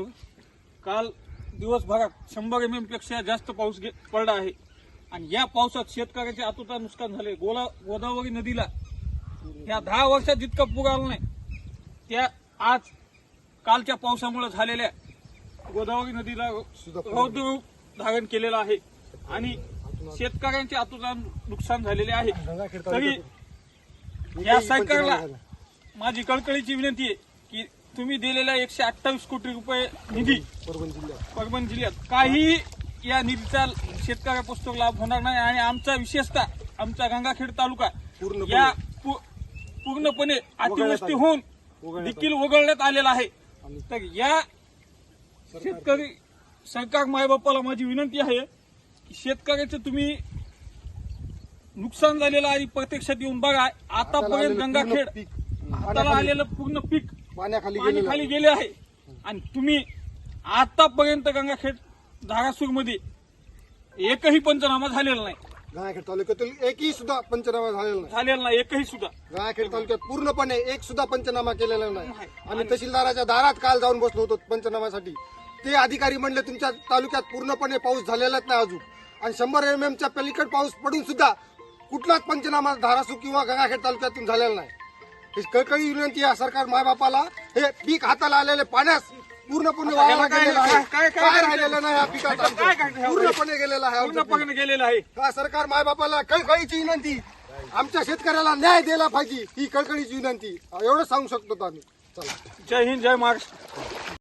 असतो. काल दिवसभरात शंभर एम एमपेक्षा जास्त पाऊस पडला आहे. आणि या पावसात शेतकऱ्याचे आतुता नुकसान झाले. गोला गोदावरी नदीला या दहा वर्षात जितका पूर आला नाही त्या आज कालच्या पावसामुळे झालेल्या गोदावरी नदीला रौद्र रूप धारण केलेलं आहे. आणि शेतकऱ्यांचे आतुता नुकसान झालेले आहे. तरी या सरकारला माझी कळकळीची विनंती आहे की तुम्ही दिलेल्या एकशे अठ्ठावीस कोटी रुपये निधी परभणी जिल्ह्यात. काही या निधीचा शेतकऱ्या पुस्तक लाभ होणार नाही आणि आमचा विशेषतः आमचा गंगाखेड तालुका पूर्णपणे. या पू- पूर्णपणे अतिवृष्टी होऊन देखील वगळण्यात आलेला आहे. तर या शेतकरी सरकार मायबापाला माझी विनंती आहे की शेतकऱ्याचं तुम्ही नुकसान झालेलं आहे प्रत्यक्षात येऊन बघा. आतापर्यंत गंगाखेड हाताला आलेलं पूर्ण पीक पाण्याखाली पाणी गेलेलं खाली आहे. गेले आहे. आणि तुम्ही आतापर्यंत गंगाखेड धारासूरमध्ये एकही पंचनामा झालेला नाही. गंगाखेड तालुक्यातील एकही सुद्धा पंचनामा झालेला नाही. झालेला नाही एकही सुद्धा. गंगाखेड तालुक्यात पूर्णपणे एक सुद्धा पंचनामा केलेला नाही. नाही. आम्ही तहसीलदाराच्या दारात काल जाऊन बसलो होतो पंचनामासाठी. ते अधिकारी म्हणले तुमच्या तालुक्यात पूर्णपणे पाऊस झालेलाच नाही अजून. आणि शंभर एम एमच्या पलीकड पाऊस पडून सुद्धा कुठलाच पंचनामा धारासू किंवा गंगाखेड तालुक्यातून झालेला नाही. कळकळी विनंती आहे सरकार मायबापाला. हे पीक हाताला आलेले पाण्यास पूर्णपणे वाया गेलेलं आहे. काय-? राहिलेलं नाही या. ह्या पूर्णपणे गेलेलं आहे. पूर्णपणे गेलेला आहे. का सरकार मायबापाला कळकळीची विनंती? आमच्या शेतकऱ्याला न्याय दिला पाहिजे ही कळकळीची विनंती. एवढं सांगू शकतो आम्ही. चला. जय हिंद जय महाराष्ट्र.